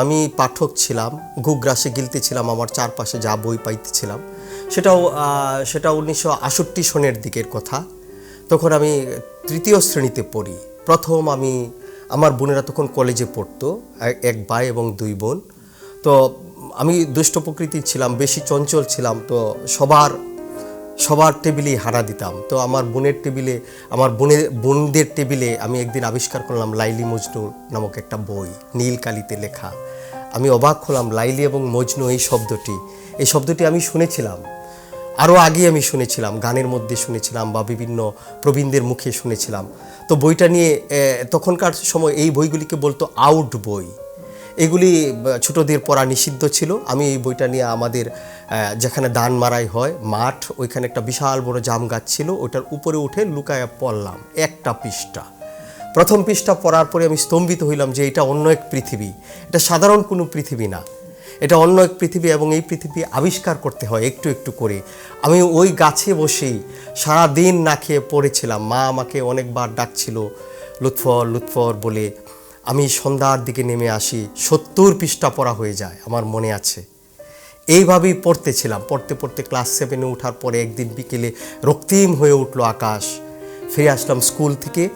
আমি পাঠক ছিলাম, গুগ্রাসে গিলতেছিলাম আমার চারপাশে যা বই পাইতেছিলাম। সেটাও সেটা উনিশশো আষট্টি সনের দিকের কথা। তখন আমি তৃতীয় শ্রেণীতে পড়ি। প্রথম আমি, আমার বোনেরা তখন কলেজে পড়তো এক- এক ভাই এবং দুই বোন। তো আমি দুষ্ট প্রকৃতির ছিলাম, বেশি চঞ্চল ছিলাম, তো সবার সবার টেবিলেই হারা দিতাম। তো আমার বোনের টেবিলে, আমার বোনের, বোনদের টেবিলে আমি একদিন আবিষ্কার করলাম লাইলি মজনু নামক একটা বই নীল কালিতে লেখা। আমি অবাক হলাম লাইলি এবং মজনু এই শব্দটি। এই শব্দটি আমি শুনেছিলাম। আরও আগে আমি শুনেছিলাম, গানের মধ্যে শুনেছিলাম বা বিভিন্ন প্রবীণদের মুখে শুনেছিলাম। তো বইটা নিয়ে তখনকার সময় এই বইগুলিকে বলতো আউট বই। এগুলি ছোটদের পড়া নিষিদ্ধ ছিল। আমি এই বইটা নিয়ে আমাদের যেখানে দান মারাই হয়, মাঠ, ওইখানে একটা বিশাল বড় জাম গাছ ছিল, ওইটার উপরে উঠে লুকায় পড়লাম, একটা পৃষ্ঠা। প্রথম পৃষ্ঠা পড়ার পরে আমি স্তম্ভিত হইলাম যে এটা অন্য এক পৃথিবী। এটা সাধারণ কোনো পৃথিবী না। এটা অন্য এক পৃথিবী এবং এই পৃথিবী আবিষ্কার করতে হয় একটু একটু করে। আমি ওই গাছে বসেই সারা দিন না খেয়ে পড়েছিলাম। মা আমাকে অনেকবার ডাকছিল, লুৎফর লুৎফর বলে আমি সন্ধ্যার দিকে নেমে আসি, সত্তর পৃষ্ঠা পড়া হয়ে যায়, আমার মনে আছে। এইভাবেই পড়তেছিলাম, পড়তে পড়তে ক্লাস সেভেনে ওঠার পরে একদিন বিকেলে রক্তিম হয়ে উঠল আকাশ। ফিরে আসলাম স্কুল থেকে